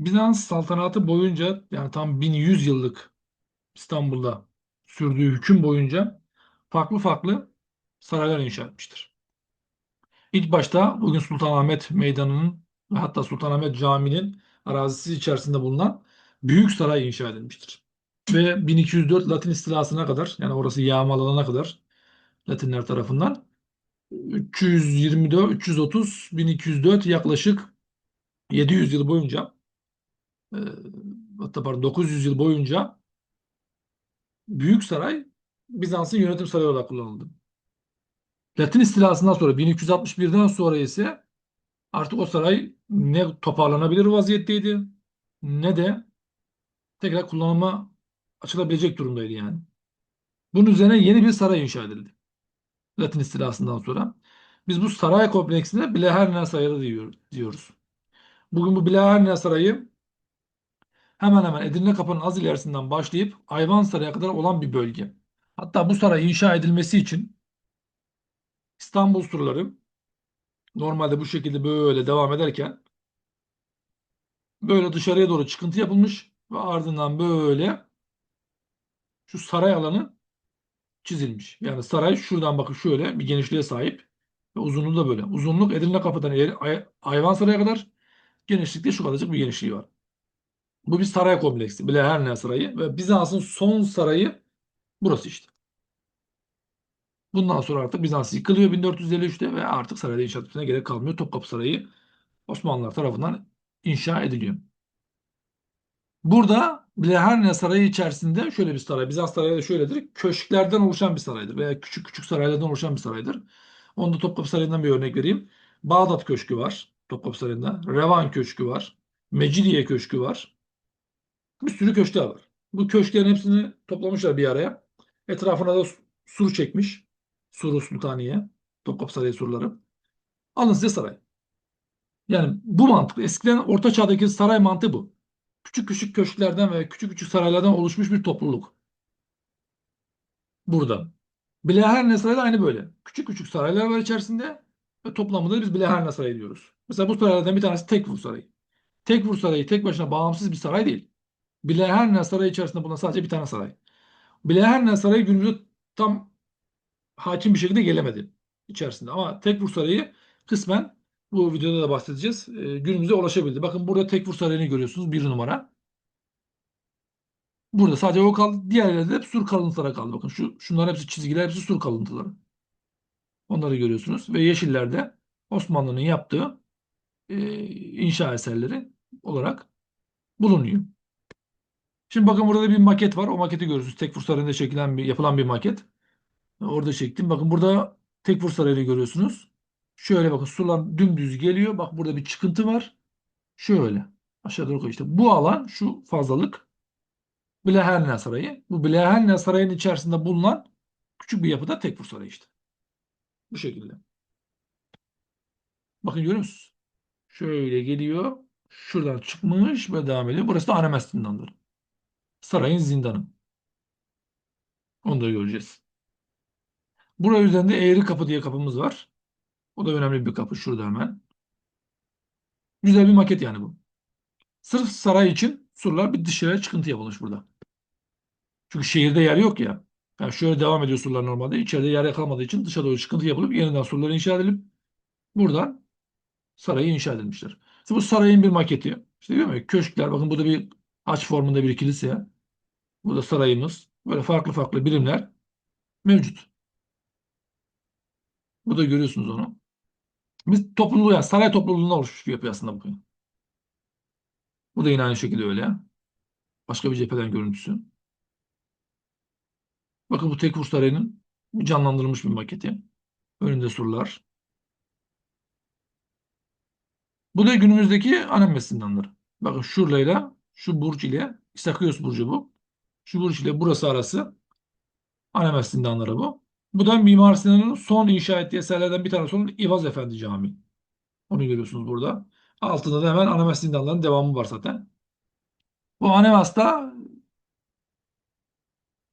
Bizans saltanatı boyunca yani tam 1100 yıllık İstanbul'da sürdüğü hüküm boyunca farklı farklı saraylar inşa etmiştir. İlk başta bugün Sultanahmet Meydanı'nın ve hatta Sultanahmet Camii'nin arazisi içerisinde bulunan Büyük Saray inşa edilmiştir. Ve 1204 Latin istilasına kadar yani orası yağmalanana kadar Latinler tarafından 324, 330, 1204 yaklaşık 700 yıl boyunca e, hatta pardon 900 yıl boyunca Büyük Saray Bizans'ın yönetim sarayı olarak kullanıldı. Latin istilasından sonra 1261'den sonra ise artık o saray ne toparlanabilir vaziyetteydi ne de tekrar kullanıma açılabilecek durumdaydı yani. Bunun üzerine yeni bir saray inşa edildi. Latin istilasından sonra. Biz bu saray kompleksine Bleherna Sarayı diyor- diyoruz. Bugün bu Bleherna Sarayı hemen hemen Edirne Kapı'nın az ilerisinden başlayıp Ayvansaray'a kadar olan bir bölge. Hatta bu saray inşa edilmesi için İstanbul surları normalde bu şekilde böyle devam ederken böyle dışarıya doğru çıkıntı yapılmış ve ardından böyle şu saray alanı çizilmiş. Yani saray şuradan bakın şöyle bir genişliğe sahip ve uzunluğu da böyle. Uzunluk Edirne Kapı'dan Ay- Ayvansaray'a kadar genişlikte şu kadarcık bir genişliği var. Bu bir saray kompleksi. Bleherna Sarayı ve Bizans'ın son sarayı burası işte. Bundan sonra artık Bizans yıkılıyor 1453'te ve artık sarayda inşaat etmesine gerek kalmıyor. Topkapı Sarayı Osmanlılar tarafından inşa ediliyor. Burada Bleherna Sarayı içerisinde şöyle bir saray. Bizans sarayı da şöyledir. Köşklerden oluşan bir saraydır veya küçük küçük saraylardan oluşan bir saraydır. Onda Topkapı Sarayı'ndan bir örnek vereyim. Bağdat Köşkü var Topkapı Sarayı'nda. Revan Köşkü var. Mecidiye Köşkü var. Bir sürü köşkler var. Bu köşklerin hepsini toplamışlar bir araya. Etrafına da sur çekmiş. Suru Sultaniye. Topkapı Sarayı surları. Alın size saray. Yani bu mantık. Eskiden Orta Çağ'daki saray mantığı bu. Küçük küçük köşklerden ve küçük küçük saraylardan oluşmuş bir topluluk. Burada. Bilaherne Sarayı da aynı böyle. Küçük küçük saraylar var içerisinde ve toplamında biz Bilaherne Sarayı diyoruz. Mesela bu saraylardan bir tanesi Tekfur Sarayı. Tekfur Sarayı tek başına bağımsız bir saray değil. Bilaherne Sarayı içerisinde bulunan sadece bir tane saray. Bilaherne Sarayı günümüzde tam hakim bir şekilde gelemedi içerisinde. Ama Tekfur Sarayı kısmen bu videoda da bahsedeceğiz. e, günümüze ulaşabildi. Bakın burada Tekfur Sarayı'nı görüyorsunuz. Bir numara. Burada sadece o kaldı. Diğerleri de hep sur kalıntılara kaldı. Bakın şu şunların hepsi çizgiler, hepsi sur kalıntıları. Onları görüyorsunuz. Ve yeşillerde Osmanlı'nın yaptığı e, inşa eserleri olarak bulunuyor. Şimdi bakın burada da bir maket var. O maketi görüyorsunuz. Tekfur Sarayı'nda çekilen bir, yapılan bir maket. Orada çektim. Bakın burada Tekfur Sarayı'nı görüyorsunuz. Şöyle bakın sular dümdüz geliyor. Bak burada bir çıkıntı var. Şöyle. Aşağı doğru koy. İşte bu alan şu fazlalık Bleherna Sarayı. Bu Bleherna Sarayı'nın içerisinde bulunan küçük bir yapıda Tekfur Sarayı işte. Bu şekilde. Bakın görüyor musunuz? Şöyle geliyor. Şuradan çıkmış ve devam ediyor. Burası da Anemes zindanları. Sarayın zindanı. Onu da göreceğiz. Buraya üzerinde Eğri Kapı diye kapımız var. O da önemli bir kapı. Şurada hemen. Güzel bir maket yani bu. Sırf saray için surlar bir dışarıya çıkıntı yapılmış burada. Çünkü şehirde yer yok ya. Yani şöyle devam ediyor surlar normalde. İçeride yer kalmadığı için dışa doğru çıkıntı yapılıp yeniden surlar inşa edilip buradan sarayı inşa edilmişler. İşte bu sarayın bir maketi. İşte görüyor musun? Köşkler. Bakın burada bir haç formunda bir kilise. Burada sarayımız. Böyle farklı farklı birimler mevcut. Burada görüyorsunuz onu. Biz topluluğu yani saray topluluğundan oluşmuş bir yapı aslında bu. Bu da yine aynı şekilde öyle. Başka bir cepheden görüntüsü. Bakın bu Tekfur Sarayı'nın canlandırılmış bir maketi. Önünde surlar. Bu da günümüzdeki Anemes zindanları. Bakın şurayla şu burç ile İstakios burcu bu. Şu burç ile burası arası Anemes zindanları bu. Bu da Mimar Sinan'ın son inşa ettiği eserlerden bir tanesi olan İvaz Efendi Camii. Onu görüyorsunuz burada. Altında da hemen Anemes zindanlarının devamı var zaten. Bu Anemes'ta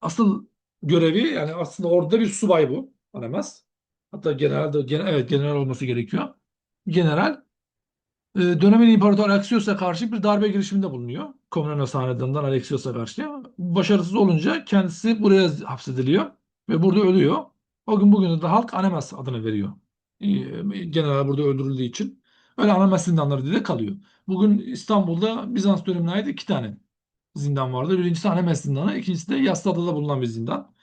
asıl görevi yani aslında orada bir subay bu Anemes. Hatta general de, evet general olması gerekiyor. General dönemin İmparatoru Alexios'a karşı bir darbe girişiminde bulunuyor. Komnenos Hanedanı'ndan Alexios'a karşı. Başarısız olunca kendisi buraya hapsediliyor ve burada ölüyor. O gün bugün de halk Anemes adını veriyor. E, general burada öldürüldüğü için. Öyle Anemes zindanları diye kalıyor. Bugün İstanbul'da Bizans dönemine ait iki tane zindan vardı. Birincisi Anemes zindanı, ikincisi de Yassıada'da bulunan bir zindan.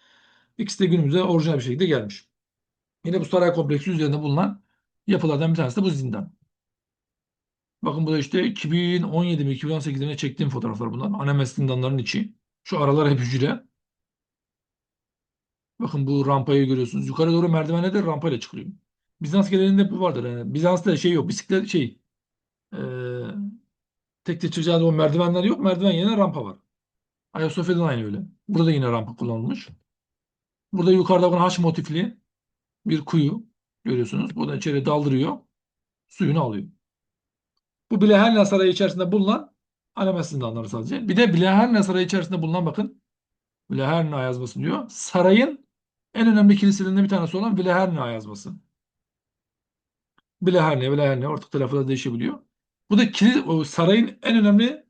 İkisi de günümüze orijinal bir şekilde gelmiş. Yine bu saray kompleksi üzerinde bulunan yapılardan bir tanesi de bu zindan. Bakın bu da işte 2017 mi 2018'de mi çektiğim fotoğraflar bunlar. Anemes zindanların içi. Şu aralar hep hücre. Bakın bu rampayı görüyorsunuz. Yukarı doğru merdivenle de rampayla çıkılıyor. Bizans geleneğinde bu vardır. Yani Bizans'ta şey yok. Bisiklet şey eee tek tek çıkacağı o merdivenler yok. Merdiven yerine rampa var. Ayasofya'da aynı öyle. Burada yine rampa kullanılmış. Burada yukarıda bakın haç motifli bir kuyu görüyorsunuz. Buradan içeri daldırıyor. Suyunu alıyor. Bu Bileherna Sarayı içerisinde bulunan Alemes zindanları sadece. Bir de Bileherna Sarayı içerisinde bulunan bakın Bileherna yazması diyor. Sarayın en önemli kiliselerinden bir tanesi olan Bileherna yazması. Bileherna, Bileherna ortak telaffuzda değişebiliyor. Bu da kilis, o sarayın en önemli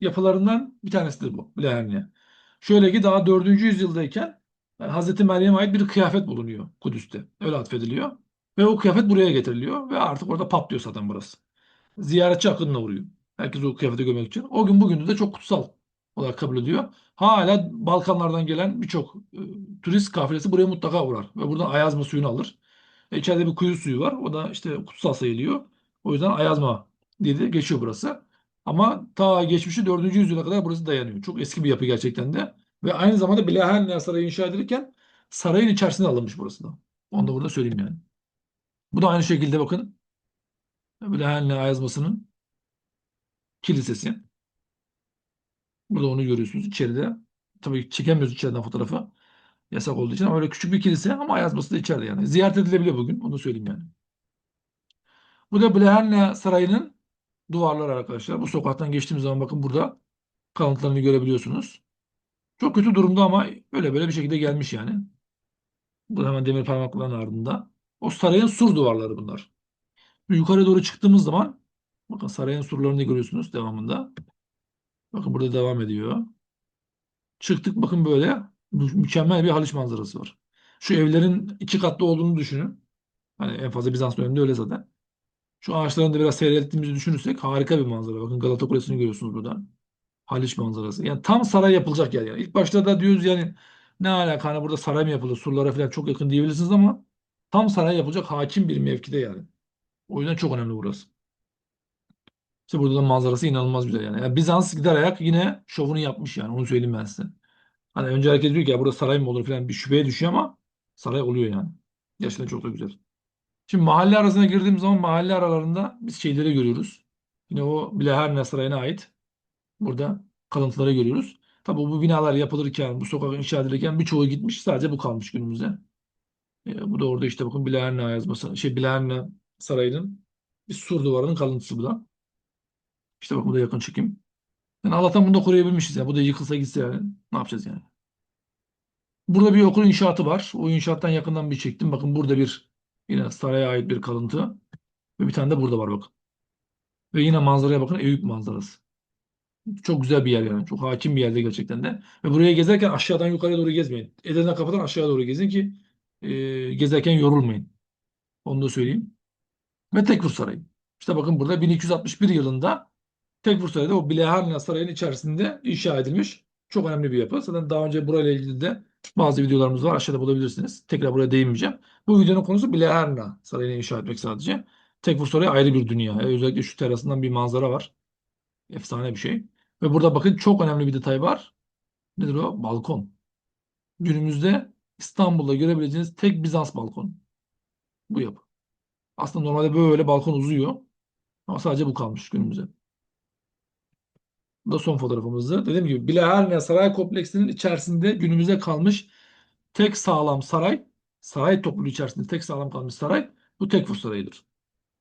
yapılarından bir tanesidir bu Bileherna. Şöyle ki daha 4. yüzyıldayken yani Hazreti Meryem'e ait bir kıyafet bulunuyor Kudüs'te. Öyle atfediliyor. Ve o kıyafet buraya getiriliyor ve artık orada patlıyor zaten burası. Ziyaretçi akınına uğruyor. Herkes o kıyafeti görmek için. O gün bugündür de çok kutsal olarak kabul ediyor. Hala Balkanlardan gelen birçok e, turist kafilesi buraya mutlaka uğrar. Ve buradan Ayazma suyunu alır. E, içeride bir kuyu suyu var. O da işte kutsal sayılıyor. O yüzden Ayazma diye de geçiyor burası. Ama ta geçmişi 4. yüzyıla kadar burası dayanıyor. Çok eski bir yapı gerçekten de. Ve aynı zamanda Bileherna Sarayı inşa edilirken sarayın içerisine alınmış burası da. Onu da burada söyleyeyim yani. Bu da aynı şekilde bakın. Bileherna Ayazması'nın kilisesi. Burada onu görüyorsunuz içeride. Tabii çekemiyoruz içeriden fotoğrafı. Yasak olduğu için ama öyle küçük bir kilise ama Ayazması da içeride yani. Ziyaret edilebiliyor bugün. Onu söyleyeyim yani. Bu da Bleherna Sarayı'nın duvarları arkadaşlar. Bu sokaktan geçtiğimiz zaman bakın burada kalıntılarını görebiliyorsunuz. Çok kötü durumda ama böyle böyle bir şekilde gelmiş yani. Bu hemen demir parmakların ardında. O sarayın sur duvarları bunlar. Yukarı doğru çıktığımız zaman bakın sarayın surlarını görüyorsunuz devamında. Bakın burada devam ediyor. Çıktık bakın böyle mü- mükemmel bir Haliç manzarası var. Şu evlerin iki katlı olduğunu düşünün. Hani en fazla Bizans döneminde öyle zaten. Şu ağaçların da biraz seyrettiğimizi düşünürsek harika bir manzara. Bakın Galata Kulesi'ni görüyorsunuz buradan. Haliç manzarası. Yani tam saray yapılacak yer yani. İlk başta da diyoruz yani ne alaka hani burada saray mı yapılır? Surlara falan çok yakın diyebilirsiniz ama tam saray yapılacak hakim bir mevkide yani. O yüzden çok önemli burası. İşte burada da manzarası inanılmaz güzel yani. yani Bizans gider ayak yine şovunu yapmış yani. Onu söyleyeyim ben size. Hani önce herkes diyor ki ya burada saray mı olur falan bir şüpheye düşüyor ama saray oluyor yani. Gerçekten çok da güzel. Şimdi mahalle arasına girdiğim zaman mahalle aralarında biz şeyleri görüyoruz. Yine o Bileherna Sarayı'na ait burada kalıntıları görüyoruz. Tabii bu binalar yapılırken, bu sokak inşa edilirken birçoğu gitmiş. Sadece bu kalmış günümüzde. E, bu da orada işte bakın Bileherna yazması. Şey Bileherna Sarayı'nın bir sur duvarının kalıntısı bu da. İşte bak bu da yakın çekim. Yani Allah'tan bunu da koruyabilmişiz. Yani. Bu da yıkılsa gitse yani. Ne yapacağız yani? Burada bir okul inşaatı var. O inşaattan yakından bir çektim. Bakın burada bir yine saraya ait bir kalıntı. Ve bir tane de burada var bakın. Ve yine manzaraya bakın. Eyüp manzarası. Çok güzel bir yer yani. Çok hakim bir yerde gerçekten de. Ve buraya gezerken aşağıdan yukarıya doğru gezmeyin. Edirne kapıdan aşağıya doğru gezin ki e, gezerken yorulmayın. Onu da söyleyeyim. Ve Tekfur Sarayı. İşte bakın burada 1261 yılında Tekfur Sarayı da o Bileharna Sarayı'nın içerisinde inşa edilmiş. Çok önemli bir yapı. Zaten daha önce burayla ilgili de bazı videolarımız var. Aşağıda bulabilirsiniz. Tekrar buraya değinmeyeceğim. Bu videonun konusu Bileharna Sarayı'nı inşa etmek sadece. Tekfur Sarayı ayrı bir dünya. Özellikle şu terasından bir manzara var. Efsane bir şey. Ve burada bakın çok önemli bir detay var. Nedir o? Balkon. Günümüzde İstanbul'da görebileceğiniz tek Bizans balkonu. Bu yapı. Aslında normalde böyle balkon uzuyor. Ama sadece bu kalmış günümüze. Bu da son fotoğrafımızdı. Dediğim gibi Bileherna Saray Kompleksinin içerisinde günümüze kalmış tek sağlam saray, saray topluluğu içerisinde tek sağlam kalmış saray bu Tekfur Sarayı'dır.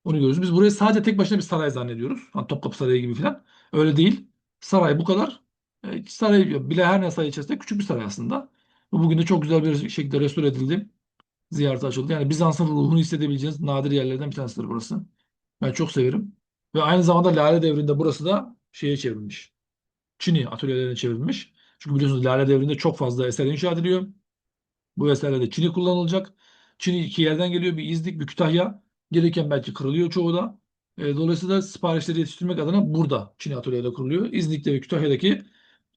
Onu görüyoruz. Biz burayı sadece tek başına bir saray zannediyoruz. Hani Topkapı Sarayı gibi falan. Öyle değil. Saray bu kadar. E, saray Bileherna Sarayı içerisinde küçük bir saray aslında. Bu bugün de çok güzel bir şekilde restore edildi. Ziyarete açıldı. Yani Bizans'ın ruhunu hissedebileceğiniz nadir yerlerden bir tanesidir burası. Ben çok severim. Ve aynı zamanda Lale Devri'nde burası da şeye çevrilmiş. Çin'i atölyelerine çevrilmiş. Çünkü biliyorsunuz Lale Devri'nde çok fazla eser inşa ediliyor. Bu eserlerde Çin'i kullanılacak. Çin'i iki yerden geliyor. Bir İznik, bir Kütahya. Gelirken belki kırılıyor çoğu da. E, dolayısıyla siparişleri yetiştirmek adına burada Çin'i atölyede kuruluyor. İznik'te ve Kütahya'daki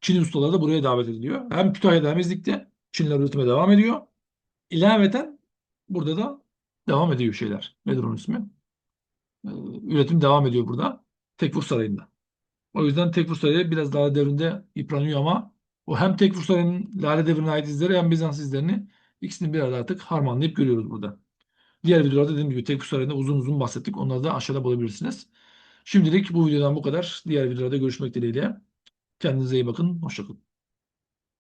Çin ustaları da buraya davet ediliyor. Hem Kütahya'da hem İznik'te Çinliler üretime devam ediyor. İlaveten burada da devam ediyor şeyler. Nedir onun ismi? Ee, üretim devam ediyor burada. Tekfur Sarayı'nda. O yüzden Tekfur Sarayı biraz Lale Devri'nde yıpranıyor ama o hem Tekfur Sarayı'nın Lale Devri'ne ait izleri hem Bizans izlerini ikisini bir arada artık harmanlayıp görüyoruz burada. Diğer videolarda dediğim gibi Tekfur Sarayı'nda uzun uzun bahsettik. Onları da aşağıda bulabilirsiniz. Şimdilik bu videodan bu kadar. Diğer videolarda görüşmek dileğiyle. Kendinize iyi bakın. Hoşçakalın.